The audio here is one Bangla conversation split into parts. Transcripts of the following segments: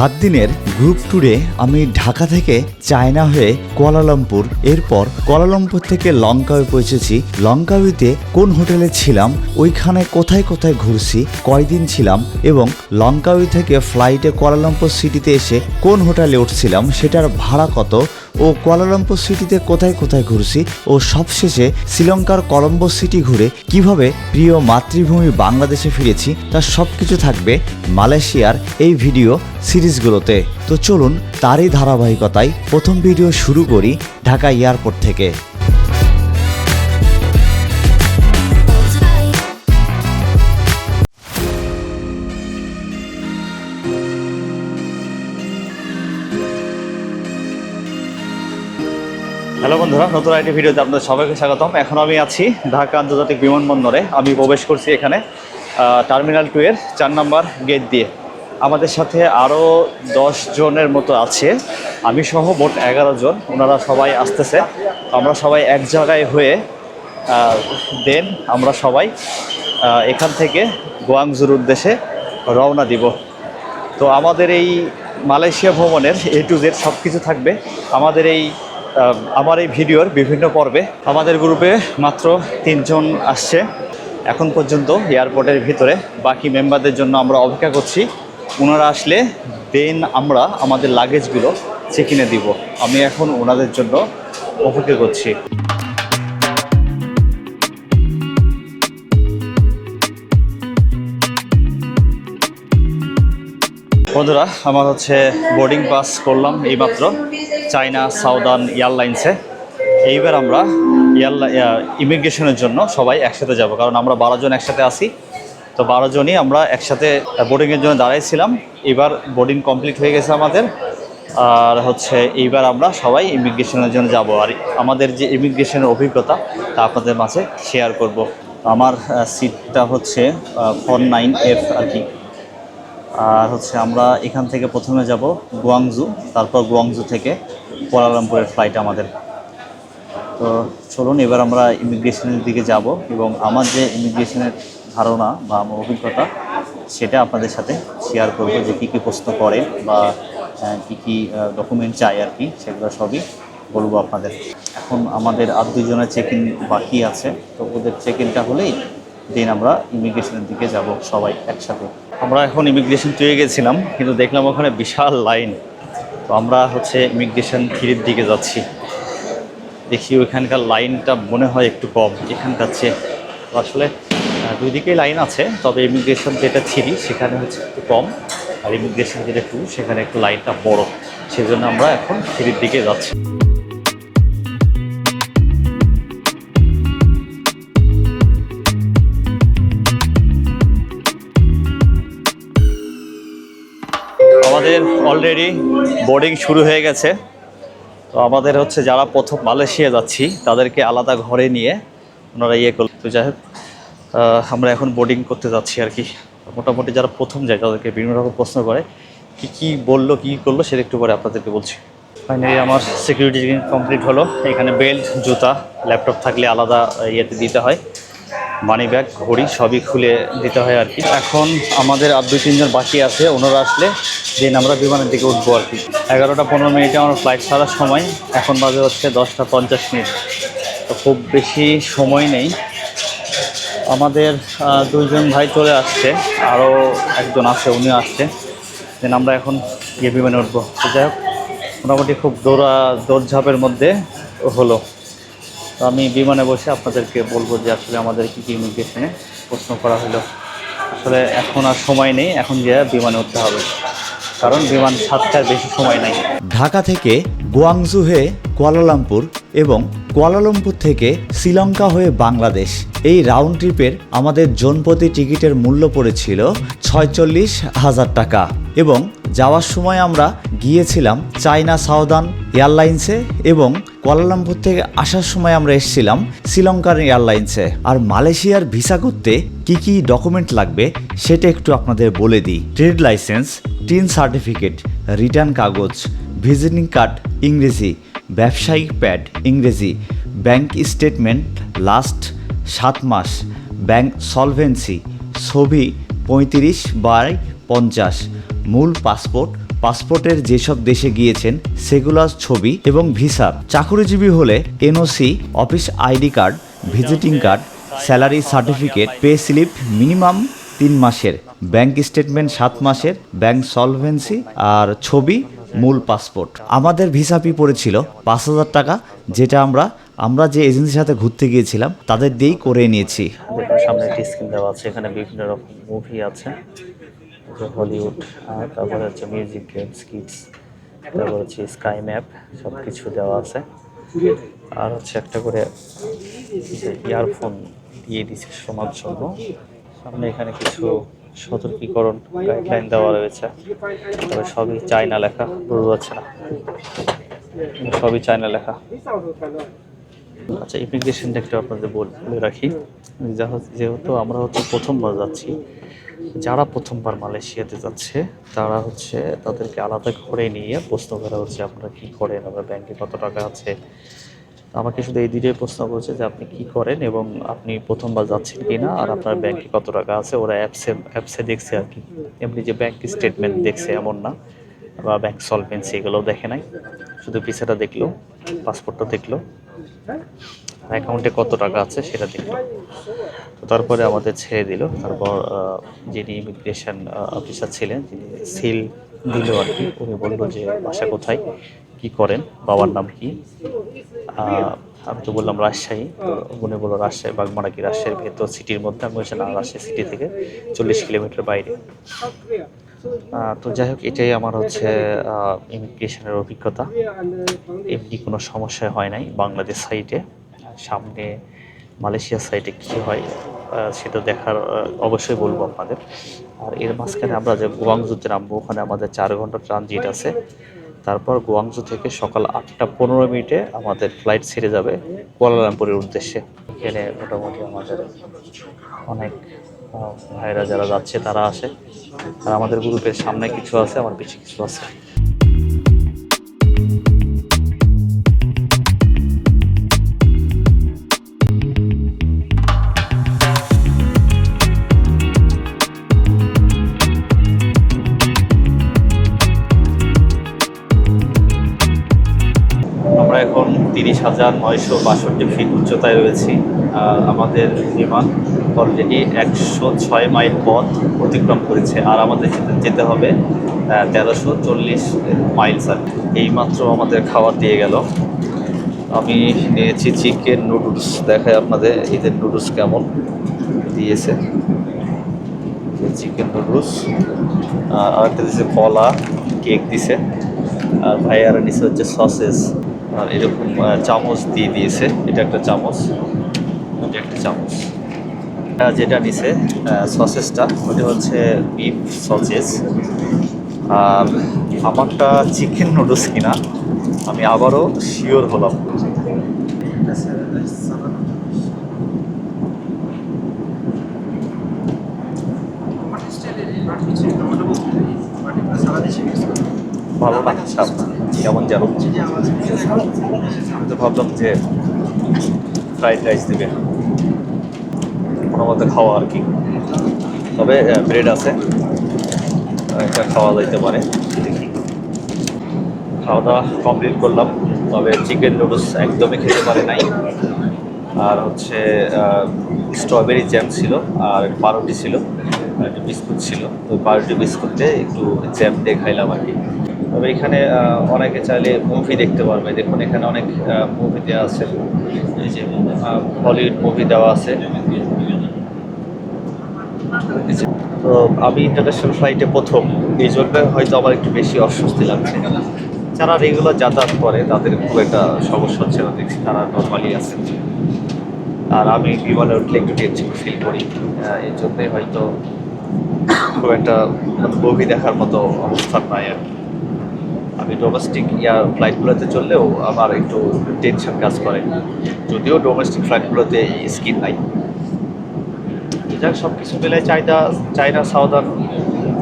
সাত দিনের গ্রুপ ট্যুরে আমি ঢাকা থেকে চায়না হয়ে কুয়ালালামপুর, এরপর কুয়ালালামপুর থেকে লঙ্কাওয়ে পৌঁছেছি। লঙ্কাওয়েতে কোন হোটেলে ছিলাম, ওইখানে কোথায় কোথায় ঘুরছি, কয়দিন ছিলাম এবং লঙ্কাওয়ে থেকে ফ্লাইটে কুয়ালালামপুর সিটিতে এসে কোন হোটেলে উঠছিলাম, সেটার ভাড়া কত ও কোয়ালালম্পুর সিটিতে কোথায় কোথায় ঘুরছি ও সবশেষে শ্রীলঙ্কার কলম্বো সিটি ঘুরে কীভাবে প্রিয় মাতৃভূমি বাংলাদেশে ফিরেছি তার সব কিছু থাকবে মালয়েশিয়ার এই ভিডিও সিরিজগুলোতে। তো চলুন তারই ধারাবাহিকতায় প্রথম ভিডিও শুরু করি ঢাকা এয়ারপোর্ট থেকে। হ্যালো বন্ধুরা, নতুন একটি ভিডিওতে আপনাদের সবাইকে স্বাগতম। এখন আমি আছি ঢাকা আন্তর্জাতিক বিমানবন্দরে। আমি প্রবেশ করছি এখানে টার্মিনাল টু এর চার নম্বর গেট দিয়ে। আমাদের সাথে আরও দশ জনের মতো আছে। আমি সহ মোট এগারো জন, ওনারা সবাই আসতেছে। আমরা সবাই এক জায়গায় হয়ে দেন আমরা সবাই এখান থেকে গোয়াংজুর উদ্দেশ্যে রওনা দিব। তো আমাদের এই মালয়েশিয়া ভ্রমণের এ টু জেড সব কিছু থাকবে। আমাদের এই আমার এই ভিডিওর বিভিন্ন পর্বে আমাদের গ্রুপে মাত্র তিনজন আসছে। এখন পর্যন্ত এয়ারপোর্টের ভিতরে বাকি মেম্বারদের জন্য আমরা অপেক্ষা করছি। ওনারা আসলে দেন আমরা আমাদের লাগেজগুলো চেক ইনে দিব। আমি এখন ওনাদের জন্য অপেক্ষা করছি। বন্ধুরা, আমার হচ্ছে বোর্ডিং পাস করলাম এইমাত্র। চায়না, সাউদার্ন এয়ারলাইন্সে। এইবার আমরা এয়ারলাই ইমিগ্রেশনের জন্য সবাই একসাথে যাব, কারণ আমরা বারোজন একসাথে আসি তো বারোজনই আমরা একসাথে বোর্ডিংয়ের জন্য দাঁড়াইছিলাম। এবার বোর্ডিং কমপ্লিট হয়ে গেছে আমাদের। আর হচ্ছে এইবার আমরা সবাই ইমিগ্রেশনের জন্য যাব। আর আমাদের যে ইমিগ্রেশনের অভিজ্ঞতা, তা আপনাদের মাঝে শেয়ার করব। আমার সিটটা হচ্ছে ফোর নাইন এফ আর কি। আর হচ্ছে আমরা এখান থেকে প্রথমে যাব গুয়াংজু, তারপর গুয়াংজু থেকে। কুয়ালালামপুরের ফ্লাইট আমাদের। তো চলুন, এবার আমরা ইমিগ্রেশনের দিকে যাব এবং আমার যে ইমিগ্রেশনের ধারণা বা আমার অভিজ্ঞতা, সেটা আপনাদের সাথে শেয়ার করব যে কী কী প্রশ্ন করে বা কী কী ডকুমেন্ট চাই আর কি, সেগুলো সবই বলব আপনাদের। এখন আমাদের আর দুজনের চেক ইন বাকি আছে, তো ওদের চেক ইনটা হলেই দিন আমরা ইমিগ্রেশনের দিকে যাব সবাই একসাথে। আমরা এখন ইমিগ্রেশন পেয়ে গেছিলাম, কিন্তু দেখলাম ওখানে বিশাল লাইন তো আমরা হচ্ছে ইমিগ্রেশন থ্রির দিকে যাচ্ছি। দেখি ওইখানকার লাইনটা মনে হয় একটু কম। এখানকার চেয়ে আসলে দুই দিকেই লাইন আছে, তবে ইমিগ্রেশন যেটা থ্রি, সেখানে হচ্ছে একটু কম। আর ইমিগ্রেশন যেটা টু সেখানে একটু লাইনটা বড়। সেজন্য আমরা এখন থ্রির দিকে যাচ্ছি। আমাদের অলরেডি বোর্ডিং শুরু হয়ে গেছে। তো আমাদের হচ্ছে যারা প্রথম মালয়েশিয়া যাচ্ছি, তাদেরকে আলাদা ঘরে নিয়ে ওনারা ইয়ে করল। তো যাই হোক আমরা এখন বোর্ডিং করতে যাচ্ছি আর কি। মোটামুটি যারা প্রথম যায়, তাদেরকে বিভিন্ন রকম প্রশ্ন করে, কি কি বলল, কি করল, সেটা একটু পরে আপনাদেরকে বলছি। ফাইনালি আমার সিকিউরিটি কমপ্লিট হলো। এখানে বেল্ট জুতা ল্যাপটপ থাকলে আলাদা ইয়েতে দিতে হয়। মানি ব্যাগ ঘড়ি সবই খুলে দিতে হয় আর কি। এখন আমাদের আর দুই, তিনজন বাকি আছে, ওনারা আসলে দিন আমরা বিমানের দিকে উঠবো আর কি। এগারোটা, পনেরো মিনিটে আমার ফ্লাইট ছাড়ার সময়, এখন বাজে হচ্ছে দশটা পঞ্চাশ মিনিট। তো খুব বেশি সময় নেই। আমাদের দুইজন ভাই চলে আসছে আরও একজন আছে, উনিও আসছে। দেন আমরা এখন গিয়ে বিমানে উঠবো। যাই হোক, মোটামুটি খুব দৌড়া, দৌড়ঝাঁপের মধ্যে হলো। তো আমি বিমানে বসে আপনাদেরকে বলব যে আসলে আমাদের কী কী ইমিগ্রেশনে প্রশ্ন করা হলো। আসলে এখন আর সময় নেই, এখন গিয়ে বিমানে উঠতে হবে। কারণ বিমান সাতটার বেশি সময় নাই। ঢাকা থেকে গুয়াংজু হয়ে কুয়ালালামপুর এবং কুয়ালালামপুর থেকে শ্রীলঙ্কা হয়ে বাংলাদেশ। এই রাউন্ড ট্রিপের আমাদের জনপ্রতি টিকিটের মূল্য পড়েছিল ছয়চল্লিশ হাজার টাকা এবং যাওয়ার সময় আমরা গিয়েছিলাম চায়না সাউদার্ন এয়ারলাইন্সে এবং কুয়ালালামপুর থেকে আসার সময় আমরা এসেছিলাম শ্রীলঙ্কার এয়ারলাইন্সে। আর মালয়েশিয়ার ভিসা করতে কি কি ডকুমেন্ট লাগবে সেটা একটু আপনাদের বলে দিই। Trade licence, TIN certificate, return কাগজ, ভিজিটিং কার্ড ইংরেজি, ব্যবসায়িক প্যাড ইংরেজি, ব্যাংক স্টেটমেন্ট লাস্ট সাত মাস, ব্যাংক সলভেন্সি, ছবি পঁয়ত্রিশ বাই পঞ্চাশ, মূল পাসপোর্ট পাসপোর্টের যেসব দেশে গিয়েছেন, সেগুলোর ছবি এবং ভিসার চাকুরিজীবী হলে NOC office ID card, visiting card, salary certificate, pay slip minimum তিন মাসের, ব্যাংক স্টেটমেন্ট সাত মাসের, ব্যাংক সলভেন্সি আর ছবি মূল পাসপোর্ট। আমাদের ভিসা ফি পড়েছিল পাঁচ হাজার টাকা, যেটা আমরা আমরা যে এজেন্সির সাথে ঘুরতে গিয়েছিলাম, তাদের দিয়েই করে নিয়েছি। সামনে একটি স্ক্রিন দেওয়া আছে, এখানে বিভিন্ন রকম মুভি আছে। যে হলিউড তারপরে হচ্ছে মিউজিক গেমস কিডস তারপর হচ্ছে স্কাই ম্যাপ সব কিছু দেওয়া আছে। আর হচ্ছে একটা করে ইয়ারফোন দিয়ে দিচ্ছে শোনার জন্য। সামনে এখানে কিছু সতর্কীকরণ গাইডলাইন দেওয়া রয়েছে। তবে সবই চায়না লেখা বোঝা যাচ্ছে না। সবই চায়না লেখা। আচ্ছা ইমিগ্রেশনটা একটু আপনাদের বলে রাখি। যা যেহেতু আমরা হচ্ছে প্রথমবার যাচ্ছি যারা প্রথমবার মালয়েশিয়াতে যাচ্ছে, তারা হচ্ছে তাদেরকে আলাদা করে নিয়ে প্রশ্ন করা হচ্ছে, আপনারা কী করেন? আপনার ব্যাংকে কত টাকা আছে? আমাকে শুধু এই দুটোই প্রশ্ন করছে যে, আপনি কি করেন এবং আপনি প্রথমবার যাচ্ছেন কি না আর আপনার ব্যাংকে কত টাকা আছে? ওরা অ্যাপসে অ্যাপসে দেখছে আর কি। এমনি যে ব্যাংক স্টেটমেন্ট দেখছে এমন না, বা ব্যাংক সলভেন্সি এগুলোও দেখে নাই। শুধু ভিসাটা দেখল, পাসপোর্টটা দেখল। অ্যাকাউন্টে কত টাকা আছে সেটা দেখল তো তারপরে আমাদের ছেড়ে দিল। তারপর যিনি ইমিগ্রেশন অফিসার ছিলেন, যিনি সিল দিল আর কি, উনি বলল যে, বাসা কোথায়, কি করেন, বাবার নাম কি? আমি তো বললাম রাজশাহী। তো উনি বলল রাজশাহী, বাগমারা কি রাজশাহীর ভেতর সিটির মধ্যে? আমি বলছি, না, রাজশাহী সিটি থেকে চল্লিশ কিলোমিটার বাইরে। তো যাই হোক, এটাই আমার হচ্ছে ইমিগ্রেশনের অভিজ্ঞতা। এমনি কোনো সমস্যা হয় নাই বাংলাদেশ সাইডে সামনে মালয়েশিয়া সাইডে কী হয় সেটা দেখার অবশ্যই বলব আপনাদের। আর এর মাঝখানে আমরা যে গুয়াংজুতে নামবো, ওখানে আমাদের চার ঘণ্টা ট্রানজিট আছে। তারপর গুয়াংজু থেকে সকাল আটটা পনেরো মিনিটে আমাদের ফ্লাইট ছেড়ে যাবে কুয়ালালামপুরের উদ্দেশ্যে। এখানে মোটামুটি আমাদের অনেক ভাইরা যারা যাচ্ছে, তারা আসে। আর আমাদের গ্রুপের সামনে কিছু আছে, আমার পিছিয়ে কিছু আছে। হাজার নয়শো বাষট্টি ফিট উচ্চতায় রয়েছি আমাদের বিমান অলরেডি একশো ছয় মাইল পথ অতিক্রম করেছে, আর আমাদের যেতে- হবে তেরোশো চল্লিশ মাইলস আর কি। এইমাত্র আমাদের খাবার দিয়ে গেল। আমি নিয়েছি চিকেন নুডলস দেখায় আপনাদের এদের নুডলস কেমন দিয়েছে। চিকেন নুডলস আর একটা দিয়েছে কলা, কেক দিছে। আর ভাই আর নিচে হচ্ছে সসেস। আর এরকম চামচ দিয়ে দিয়েছে। এটা একটা চামচ। এটা একটা চামচ। যেটা নিছে সসেসটা, ওটা হচ্ছে বিফ সসেস। আর আমারটা চিকেন নুডলস কিনা, আমি আবারও শিওর হলাম ভালো না স্বাদ কেমন যেন। তো ভাবলাম যে ফ্রাইড রাইস দেবে। কোনো মতো খাওয়া আর কি। তবে ব্রেড আছে। এটা খাওয়া যাইতে পারে। খাওয়া দাওয়া কমপ্লিট করলাম। তবে চিকেন নুডলস একদমই খেতে পারে নাই। আর হচ্ছে স্ট্রবেরি জ্যাম ছিল আর পাউরুটি ছিল। আর বিস্কুট ছিল। তো পাউরুটি, বিস্কুটে একটু জ্যাম দিয়ে খাইলাম আর কি। তবে এখানে অনেকে চাইলে মুভি দেখতে পারবে। দেখুন, এখানে অনেক মুভি দেওয়া আছে। যে হলিউড মুভি দেওয়া আছে। তো আমি ইন্টারন্যাশনাল ফ্লাইটে প্রথম। এই জন্য হয়তো আমার একটু বেশি অস্বস্তি লাগছে। যারা রেগুলার যাতায়াত করে, তাদের খুব একটা সমস্যা হচ্ছে না। দেখছি তারা নর্মালি আছে। আর আমি বিমানে উঠলে একটু টেনশন ফিল করি। এই জন্যে হয়তো খুব একটা মুভি দেখার মতো অবস্থান নাই আর কি। আমি ডোমেস্টিক ইয়ার ফ্লাইটগুলোতে চললেও আমার একটু টেনশন কাজ করে। যদিও ডোমেস্টিক ফ্লাইটগুলোতে স্কিন নাই। যাক সব কিছু মিলে চাহিদা চাইনা, সাউদার্ন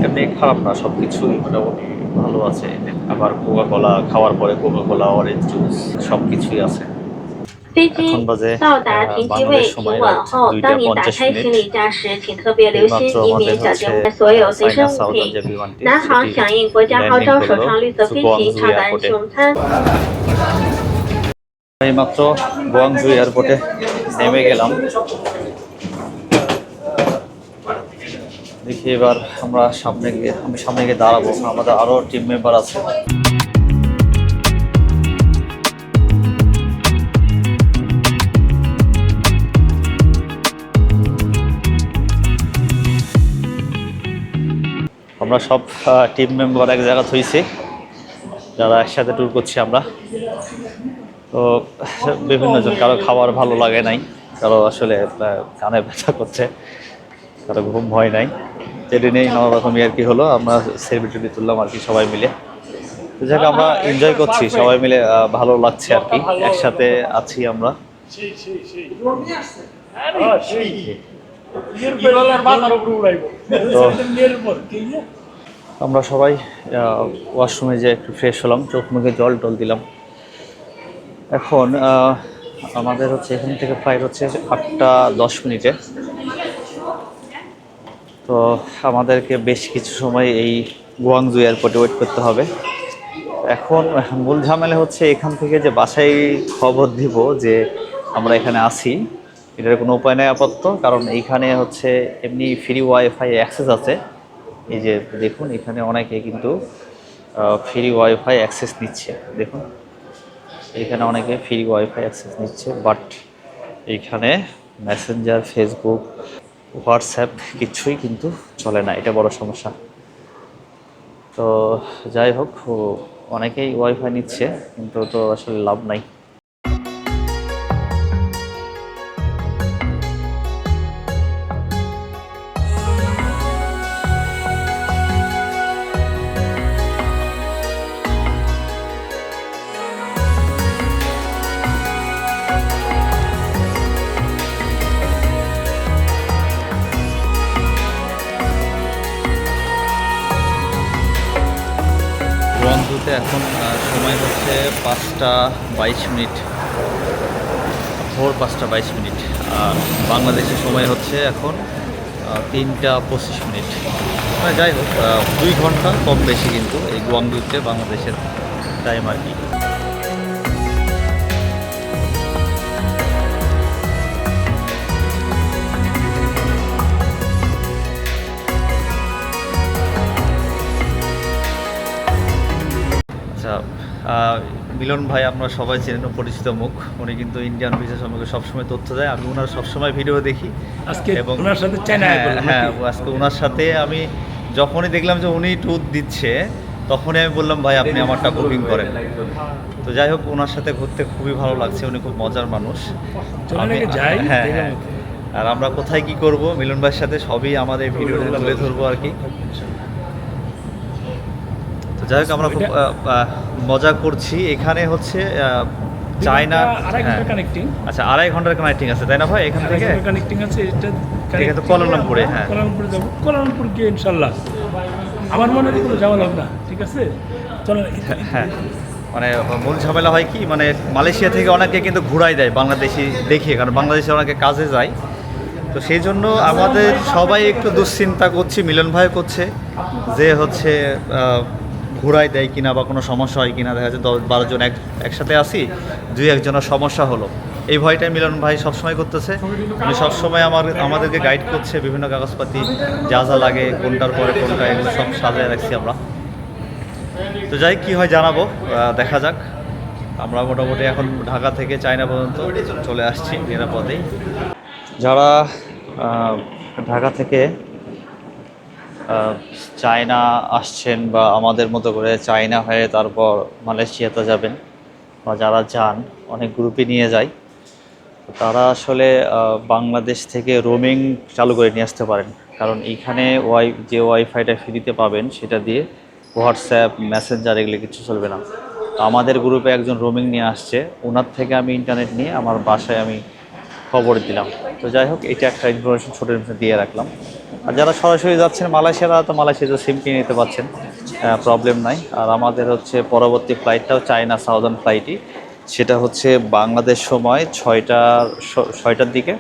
এমনি খারাপ না সব কিছুই মোটামুটি ভালো আছে। আবার কোকা কলা খাওয়ার পরে কোকা কলা অরেঞ্জ জুস সব কিছুই আছে। 飞机 এখন বাজে 到达 আহ, 停机 বাংলাদেশ 位 সময় 停稳 রাত 后， দুইটা 当您打 পঞ্চাশ 开行 মিনিট 李架时，请特别留心 এইমাত্র 以 আমাদের 免小 হচ্ছে 心所有随身 চাইনা 物 সাউদার্ন 品 যে。বিমানটি 南航 সেটি 响应国家号 ল্যান্ডিং 召首 করলো 航绿色飞 গুয়াংজু 行，畅谈 এয়ারপোর্টে 用餐。 এইমাত্র গুয়াংজু এয়ারপোর্টে নেমে গেলাম দেখি এবার আমরা সামনে গিয়ে আমি সামনে গিয়ে দাঁড়াবো আমাদের আরো টিম মেম্বার আছে আমরা সব টিম মেম্বার এক জায়গা থইছি যারা একসাথে ট্যুর করছি আমরা। তো বিভিন্ন জন কারও খাবার ভালো লাগে নাই কারও আসলে কানে ব্যথা করছে কারও ঘুম হয় নাই। যেটি নানা রকমই আর কি হলো আমরা সেলিব্রিটি তুললাম আর কি সবাই মিলে। তো যাক আমরা এনজয় করছি সবাই মিলে ভালো লাগছে আর কি। একসাথে আছি আমরা। তো আমরা সবাই ওয়াশরুমে যে একটু ফ্রেশ হলাম, চোখ মুখে জল টল দিলাম। এখন আমাদের হচ্ছে এখান থেকে ফ্লাইট হচ্ছে আটটা দশ মিনিটে। তো আমাদেরকে বেশ কিছু সময় এই গুয়াংজু এয়ারপোর্টে ওয়েট করতে হবে। এখন, মূল ঝামেলা হচ্ছে এখান থেকে যে বাসায় খবর দিব যে আমরা এখানে আছি, এটার কোনো উপায় নেই আপাতত, কারণ এইখানে হচ্ছে এমনি ফ্রি ওয়াইফাই অ্যাক্সেস আছে। এই যে দেখুন, এখানে অনেকে কিন্তু ফ্রি ওয়াইফাই অ্যাক্সেস নিচ্ছে। দেখুন, এখানে অনেকে ফ্রি ওয়াইফাই অ্যাক্সেস নিচ্ছে বাট এইখানে মেসেঞ্জার ফেসবুক হোয়াটসঅ্যাপ কিছুই কিন্তু চলে না। এটা বড় সমস্যা। তো যাই হোক অনেকেই ওয়াইফাই নিচ্ছে, কিন্তু তো আসলে লাভ নাই। এখন সময় হচ্ছে পাঁচটা বাইশ মিনিট, ভোর পাঁচটা বাইশ মিনিট, আর বাংলাদেশের সময় হচ্ছে এখন তিনটা পঁচিশ মিনিট। মানে যাই হোক দুই ঘণ্টা কম বেশি কিন্তু এই গুয়াংডুতে বাংলাদেশের টাইম আর কি। মিলন ভাই আপনারা সবাই চেনেন পরিচিত মুখ। উনি কিন্তু ইন্ডিয়ান ভিসা সম্পর্কে সবসময় তথ্য দেয়। আমি ওনার সবসময় ভিডিও দেখি। আজকে এবং ওনার সাথে হ্যাঁ, হ্যাঁ আজকে ওনার সাথে আমি যখনই দেখলাম যে উনি ট্যুর দিচ্ছে তখনই আমি বললাম ভাই আপনি আমারটা বুকিং করেন। তো যাই হোক ওনার সাথে ঘুরতে খুবই ভালো লাগছে। উনি খুব মজার মানুষ। আমি- হ্যাঁ হ্যাঁ। আর আমরা কোথায় কি করব? মিলন ভাইয়ের সাথে সবই আমাদের ভিডিওতে তুলে ধরবো আর কি। যাই হোক আমরা খুব মজা করছি। এখানে হচ্ছে চায়না হ্যাঁ। কানেক্টিং আচ্ছা আড়াই ঘণ্টার কানেক্টিং আছে তাই না ভাই? এখান থেকে? কানেক্টিং আছে এটা এটা তো কুয়ালালামপুরে, হ্যাঁ। কোয়ালালামপুরে যাব। কোয়ালালামপুর গিয়ে ইনশাল্লাহ আমার মনে হয় কোনো যাওয়া লাগবে না ঠিক আছে? চলেন হ্যাঁ মানে মূল ঝামেলা হয় কি মানে মালয়েশিয়া থেকে অনেকে কিন্তু ঘুরাই দেয় বাংলাদেশি দেখিয়ে কারণ বাংলাদেশে অনেকে কাজে যায়। তো সেই জন্য আমাদের সবাই একটু দুশ্চিন্তা করছি মিলন ভাই করছে যে হচ্ছে ঘুরাই দেয় কিনা বা কোনো সমস্যা হয় কিনা, দেখা যাচ্ছে দশ বারোজন এক, একসাথে আসি, দুই একজনের সমস্যা হলো। এই ভয়টাই মিলন ভাই সবসময় করতেছে। উনি সবসময় আমার, আমাদেরকে গাইড করছে, বিভিন্ন কাগজপাতি যা যা লাগে, কোনটার পরে কোনটা, এগুলো সব সাজায় রাখছি আমরা। তো যাই, কি হয় জানাব দেখা যাক। আমরা মোটামুটি এখন ঢাকা থেকে চায়না পর্যন্ত চলে আসছি নিরাপদেই। যারা ঢাকা থেকে চায়না আসছেন বা আমাদের মতো করে চায়না হয়ে তারপর মালয়েশিয়াতে যাবেন বা যারা যান, অনেক গ্রুপে নিয়ে যায়। তারা আসলে বাংলাদেশ থেকে রোমিং চালু করে নিয়ে আসতে পারেন। কারণ এইখানে ওয়াই, যে ওয়াইফাইটা ফ্রিতে পাবেন সেটা দিয়ে হোয়াটসঅ্যাপ, মেসেঞ্জার এগুলো কিছু চলবে না। আমাদের গ্রুপে একজন রোমিং নিয়ে আসছে, ওনার থেকে আমি ইন্টারনেট নিয়ে আমার বাসায় আমি খবর দিলাম। তো যাই হোক, এটা একটা ইনফরমেশন ছোটো ইনফরমেশন দিয়ে রাখলাম। আর যারা সরাসরি যাচ্ছেন মালয়েশিয়ারা তো মালয়েশিয়াতে সিম কিনে নিতে পারছেন প্রবলেম নাই। আর আমাদের হচ্ছে পরবর্তী ফ্লাইটটাও চায়না সাউদার্ন ফ্লাইটই সেটা হচ্ছে বাংলাদেশ সময় ছয়টার ছয়টার দিকে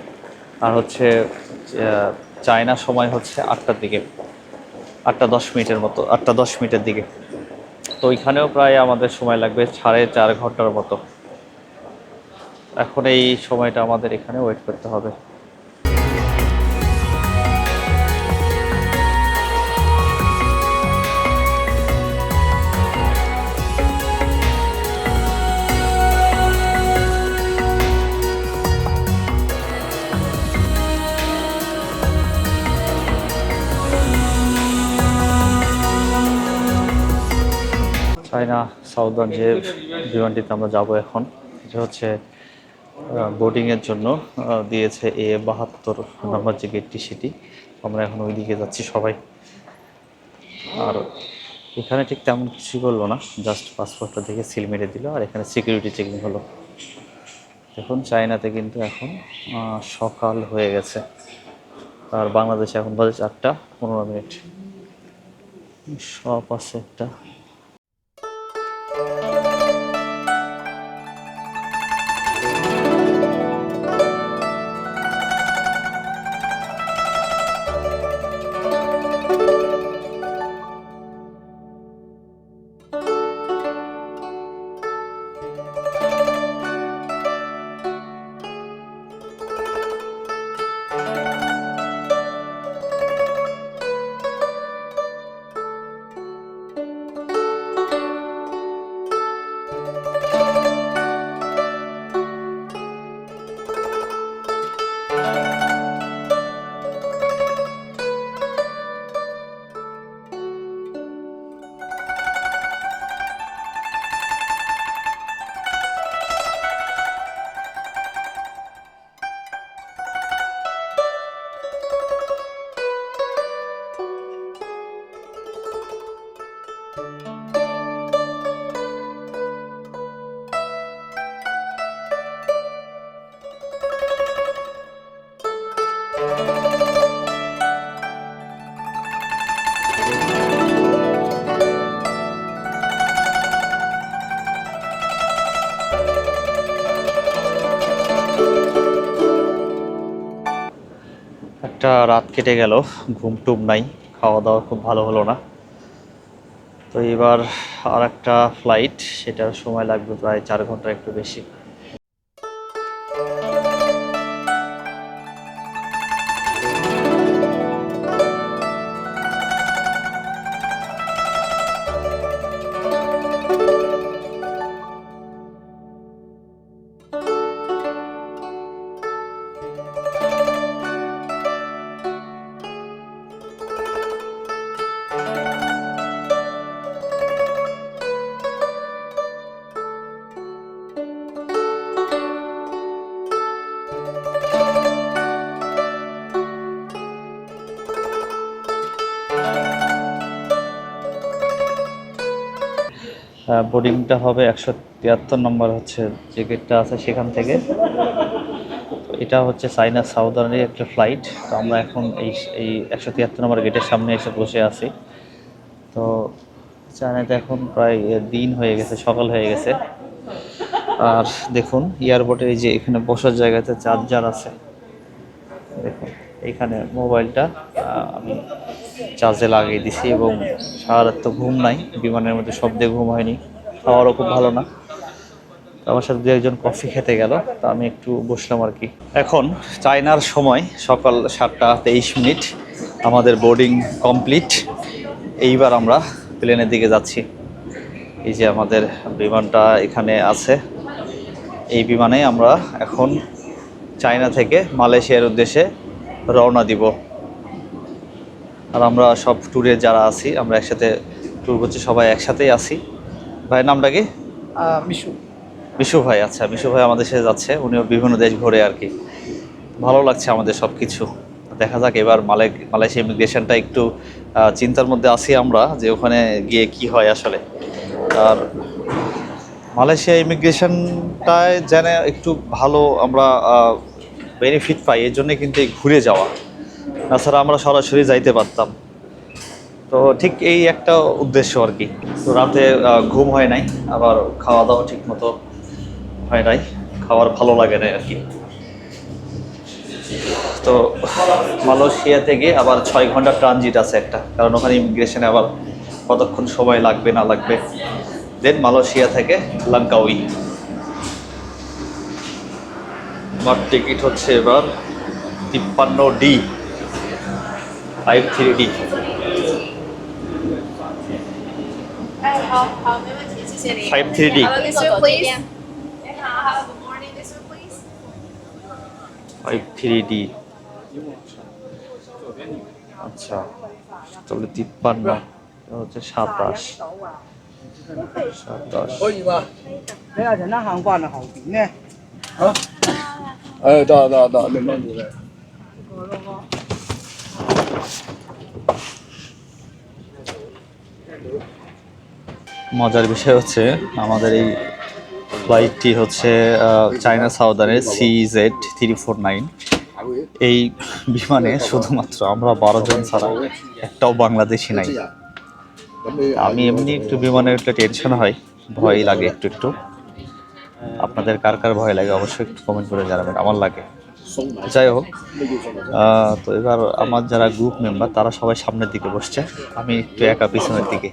আর হচ্ছে চায়না সময় হচ্ছে আটটার দিকে। আটটা দশ মিনিটের মতো, আটটা দশ মিনিটের দিকে। তো ওইখানেও প্রায় আমাদের সময় লাগবে সাড়ে চার ঘণ্টার মতো। এখন এই সময়টা আমাদের এখানে ওয়েট করতে হবে। চায়না, সাউদার্ন যে বিমানটিতে আমরা যাব এখন এটা হচ্ছে বোর্ডিংয়ের জন্য দিয়েছে এ বাহাত্তর নাম্বার যে গেটটি সেটি। আমরা এখন ওই দিকে যাচ্ছি সবাই। আর এখানে ঠিক তেমন কিছু করল না জাস্ট পাসপোর্টটা দেখে সিল মেরে দিল, আর এখানে সিকিউরিটি চেকিং হলো। দেখুন চায়নাতে কিন্তু এখন সকাল হয়ে গেছে। আর বাংলাদেশে এখন বাজে চারটা পনেরো মিনিট। সব আছে একটা। একটা রাত কেটে গেল, ঘুম টুম নাই, খাওয়া দাওয়া খুব ভালো হলো না। তো এবার আর একটা ফ্লাইট সেটার সময় লাগবে প্রায় চার ঘণ্টা একটু বেশি। বোর্ডিংটা হবে একশো তিয়াত্তর নম্বর হচ্ছে যে গেটটা আছে সেখান থেকে। এটা হচ্ছে চাইনা সাউদার্নের একটা ফ্লাইট তো আমরা এখন এই এই একশো তিয়াত্তর নম্বর গেটের সামনে এসে বসে আছি। তো চায়নাতে এখন প্রায় দিন হয়ে গেছে, সকাল হয়ে গেছে। আর দেখুন এয়ারপোর্টে এই যে এখানে বসার জায়গাতে চার্জার আছে। দেখুন এইখানে মোবাইলটা আমি চার্জে লাগিয়ে দিছি এবং সারা রাত তো ঘুম নাই, বিমানের মধ্যে শব্দে ঘুম হয়নি, খাওয়ারও খুব ভালো না। আমার সাথে দু একজন কফি খেতে গেল, তা আমি একটু বসলাম আর কি। এখন চায়নার সময়, সকাল সাতটা তেইশ মিনিট, আমাদের বোর্ডিং কমপ্লিট এইবার আমরা প্লেনের দিকে যাচ্ছি। এই যে আমাদের বিমানটা এখানে আছে। এই বিমানে আমরা এখন চায়না থেকে মালয়েশিয়ার উদ্দেশ্যে রওনা দিব। আর আমরা সব ট্যুরে যারা আছি আমরা একসাথে ট্যুর করছি সবাই একসাথেই আছি। ভাইয়ের নামটা কি? মিশু। বিশু ভাই আচ্ছা মিশু ভাই আমাদের সাথে যাচ্ছে উনিও বিভিন্ন দেশ ঘুরে আর কি। ভালো লাগছে আমাদের সব কিছু দেখা যাক এবার মালয় মালয়েশিয়া ইমিগ্রেশনটা একটু চিন্তার মধ্যে আছি আমরা যে ওখানে গিয়ে কি হয় আসলে। আর মালয়েশিয়া ইমিগ্রেশনটায় যেন একটু ভালো আমরা বেনিফিট পাই এর জন্যে কিন্তু এই ঘুরে যাওয়া। তাছাড়া আমরা সরাসরি যাইতে পারতাম। তো ঠিক এই একটা উদ্দেশ্য আর কি। তো রাতে ঘুম হয় নাই, আবার খাওয়া দাওয়া ঠিক মতো হয় নাই, খাওয়ার ভালো লাগে না আর কি। তো মালয়েশিয়া থেকে আবার ছয় ঘণ্টা ট্রানজিট আছে একটা, কারণ ওখানে ইমিগ্রেশনে আবার কতক্ষণ সময় লাগবে, না লাগবে। দেন মালয়েশিয়া থেকে লাঙ্কাউই। আমার টিকিট হচ্ছে এবার তিপ্পান্ন D Five three D 哎，好好，没问题，谢谢您。 five three D Hello, this one, please. 你好，Hello, good morning, this one, please. Five three D আচ্ছা তাহলে তিপ্পান্ন এটা হচ্ছে সাতাশ সাতাশ 可以吧？这样那航班的好评呢？啊？哎，到到到，那那那。 মজার বিষয় হচ্ছে আমাদের এই ফ্লাইটটি হচ্ছে China সাউদার্নের C Z three four nine এই বিমানে শুধুমাত্র আমরা বারো জন ছাড়া একটাও বাংলাদেশি নাই। আমি এমনি একটু বিমানে উঠলে টেনশন হয়, ভয় লাগে একটু একটু। আপনাদের কার কার ভয় লাগে অবশ্যই একটু কমেন্ট করে জানাবেন, আমার লাগে। যাই হোক তো এবার আমার যারা গ্রুপ মেম্বার তারা সবাই সামনের দিকে বসছে। আমি একটু একা পিছনের দিকে।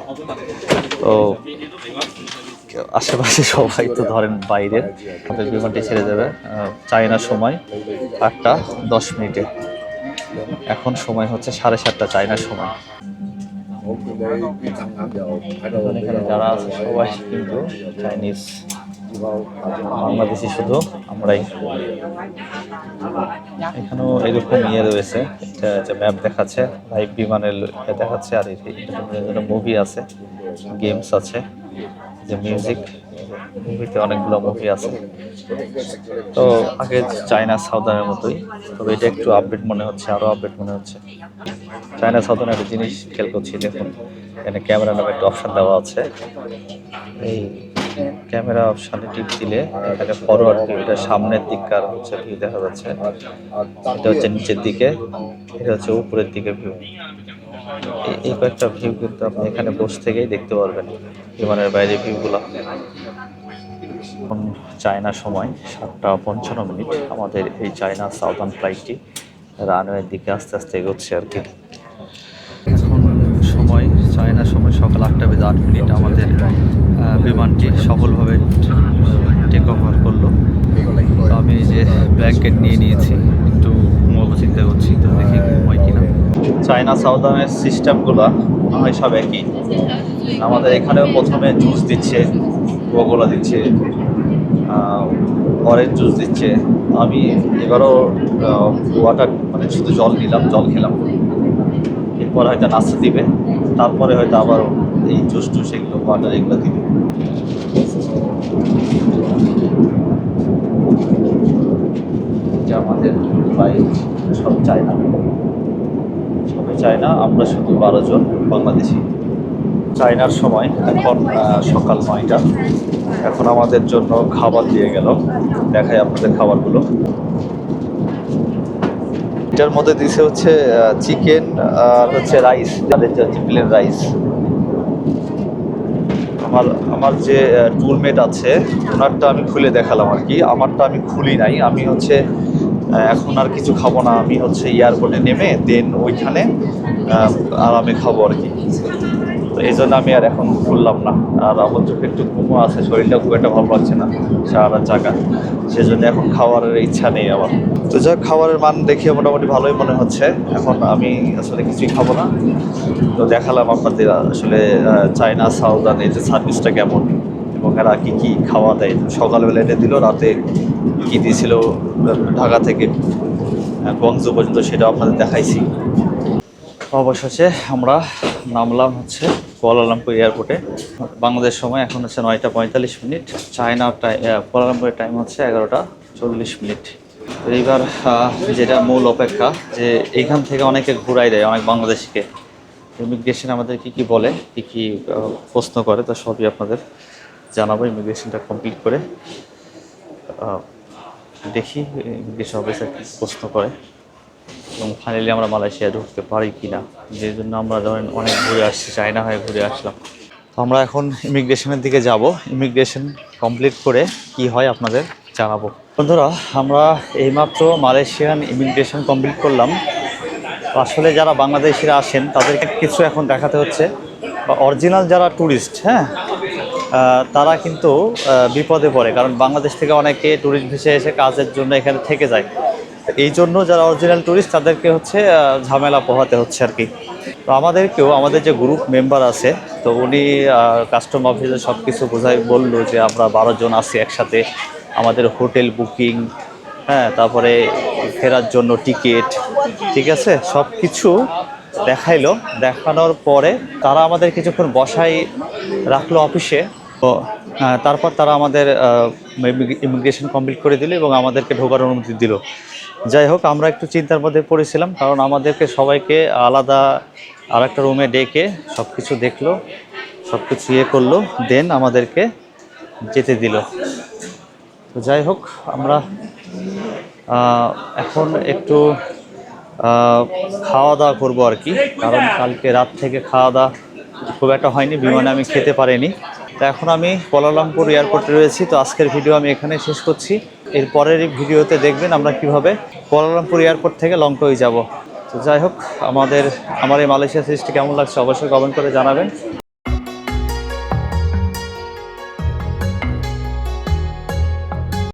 তো আশেপাশে সবাই তো ধরেন বাইরের আমাদের বিমানটি ছেড়ে যাবে আহ, চায়নার সময় আটটা দশ মিনিটে। এখন সময় হচ্ছে সাড়ে সাতটা চায়নার সময়। এখানে যারা আছে সবাই কিন্তু চাইনিজ বাংলাদেশি শুধু আমরাই। এখানেও এরকম ইয়ে রয়েছে, এটা যে ম্যাপ দেখাচ্ছে লাইভ বিমানের ইয়ে দেখাচ্ছে, আর মুভি আছে গেমস আছে, যে মিউজিক মুভিতে অনেকগুলো মুভি আছে। তো আগে চায়না সাউদার্নের মতোই, তবে এটা একটু আপডেট মনে হচ্ছে আরও আপডেট মনে হচ্ছে। চায়না সাউদার্ন একটা জিনিস খেয়াল করছি, দেখুন, এখানে ক্যামেরা নামে একটা অপশন দেওয়া আছে। এই ক্যামেরা অপশানে টিপ দিলে এখানে ফরওয়ার্ড ভিউ এটা সামনের দিককার হচ্ছে ভিউ দেখা যাচ্ছে। এটা হচ্ছে নিচের দিকে, এটা হচ্ছে উপরের দিকে ভিউ এই কয়েকটা ভিউ কিন্তু আপনি এখানে বসে থেকেই দেখতে পারবেন বিমানের বাইরে ভিউগুলো এখন চায়না সময়, সাতটা পঞ্চান্ন মিনিট। আমাদের এই চায়না সাউদার্ন ফ্লাইটটি রানওয়ের দিকে আস্তে আস্তে এগোচ্ছে আর কি। এখন সময়, চায়না সময় সকাল আটটা বেজে আট মিনিট আমাদের বিমানটি সফলভাবে টেক ওভার করল। তো আমি যে ব্ল্যাঙ্কেট নিয়ে নিয়েছি। একটু ঘুমাবো চিন্তা করছি, তো দেখি ঘুমাই কিনা। চায়না সাউদার্নের সিস্টেমগুলো হয় সব একই। আমাদের এখানেও প্রথমে জুস দিচ্ছে কোকোলা দিচ্ছে অরেঞ্জ জুস দিচ্ছে। আমি এবারও ওয়াটার মানে শুধু জল নিলাম, জল খেলাম। এরপরে হয়তো নাস্তা দিবে, তারপরে হয়তো আবার এই জুস টুস এগুলো ওয়াটার এগুলো দিবে। আমাদের বাইক সব চায়না সবাই চায়না আমরা শুধু বারো জন বাংলাদেশি। চায়নার সময়, এখন সকাল নয়টা। এখন আমাদের জন্য খাবার দিয়ে গেল। দেখাই আপনাদের খাবারগুলো। এটার মধ্যে দিছে হচ্ছে চিকেন আর হচ্ছে রাইস তাদের হচ্ছে প্লেন রাইস আমার আমার যে টুলমেট আছে, ওনারটা আমি খুলে দেখালাম আর কি। আমারটা আমি খুলি নাই। আমি হচ্ছে এখন আর কিছু খাব না। আমি হচ্ছে এয়ারপোর্টে নেমে দেন ওইখানে আরামে খাব আর কি। তো এই জন্য আমি আর এখন খুললাম না। আর আমার চোখে একটু ঘুমো আছে শরীরটা খুব একটা ভালো লাগছে না সারা জায়গা সেজন্য এখন খাওয়ারের ইচ্ছা নেই আমার। তো যাক, খাবারের মান দেখে মোটামুটি ভালোই মনে হচ্ছে। এখন আমি আসলে কিছুই খাব না। তো দেখালাম আপনাদের আসলে চায়না সাউদার্ন এই যে সার্ভিসটা কেমন এবং এরা কী কী খাওয়া দেয়। সকালবেলা এটা দিল, রাতে কী দিয়েছিল ঢাকা থেকে গংজু পর্যন্ত সেটা আপনাদের দেখাইছি। অবশেষে আমরা নামলাম হচ্ছে কুয়ালালামপুর এয়ারপোর্টে। বাংলাদেশ সময় এখন হচ্ছে নয়টা পঁয়তাল্লিশ মিনিট। চায়না টাইম কুয়ালালামপুরের টাইম হচ্ছে এগারোটা চল্লিশ মিনিট। এইবার যেটা মূল অপেক্ষা, যে এইখান থেকে অনেকে ঘুরাই দেয়, অনেক বাংলাদেশিকে। ইমিগ্রেশন আমাদের কি কি বলে, কি কি প্রশ্ন করে, তা সবই আপনাদের জানাব ইমিগ্রেশনটা কমপ্লিট করে। দেখি ইমিগ্রেশন অফিসার কী প্রশ্ন করে। এবং ফাইনালি আমরা মালয়েশিয়া ঢুকতে পারি কি না যে জন্য আমরা ধরেন অনেক ঘুরে আসছি, চায়না হয়ে ঘুরে আসলাম। তো আমরা এখন ইমিগ্রেশনের দিকে যাব। ইমিগ্রেশন কমপ্লিট করে কি হয় আপনাদের জানাব। বন্ধুরা, আমরা এইমাত্র মালয়েশিয়ান ইমিগ্রেশন কমপ্লিট করলাম। আসলে যারা বাংলাদেশিরা আসেন, তাদেরকে কিছু এখন দেখাতে হচ্ছে। বা অরিজিনাল যারা ট্যুরিস্ট হ্যাঁ তারা কিন্তু বিপদে পড়ে। কারণ বাংলাদেশ থেকে অনেকে ট্যুরিস্ট ভিসে এসে কাজের জন্য এখানে থেকে যায়। এই জন্য যারা অরিজিনাল ট্যুরিস্ট তাদেরকে হচ্ছে ঝামেলা পোহাতে হচ্ছে আর কি। তো আমাদেরকেও, আমাদের যে গ্রুপ মেম্বার আছে, তো উনি কাস্টম অফিসে সব কিছু বোঝাই বলল যে আমরা বারো জন আছি একসাথে। আমাদের হোটেল বুকিং হ্যাঁ তারপরে ফেরার জন্য টিকিট, ঠিক আছে? সব কিছু দেখাইলো। দেখানোর পরে তারা আমাদের কিছুক্ষণ বসাই রাখল অফিসে। তো তারপর তারা আমাদের ইমিগ্রেশন কমপ্লিট করে দিল এবং আমাদেরকে ঢোকার অনুমতি দিল। যাই হোক, আমরা একটু চিন্তার মধ্যে পড়েছিলাম, কারণ আমাদেরকে সবাইকে আলাদা আর একটা রুমে ডেকে সব কিছু দেখল সব কিছু ইয়ে করল, দেন আমাদেরকে যেতে দিল। তো যাই হোক, আমরা এখন একটু খাওয়া দাওয়া করব আর কি, কারণ কালকে রাত থেকে খাওয়া দাওয়া খুব একটা হয়নি, বিমানে আমি খেতে পারিনি। তো এখন আমি কোলালামপুর এয়ারপোর্টে রয়েছি, তো আজকের ভিডিও আমি এখানে শেষ করছি। এর পরের ভিডিওতে দেখবেন আমরা কীভাবে কোয়ালালামপুর এয়ারপোর্ট থেকে লঙ্কই যাব। তো যাই হোক, আমাদের, আমার এই মালয়েশিয়া সিরিজটি কেমন লাগছে অবশ্যই কমেন্ট করে জানাবেন।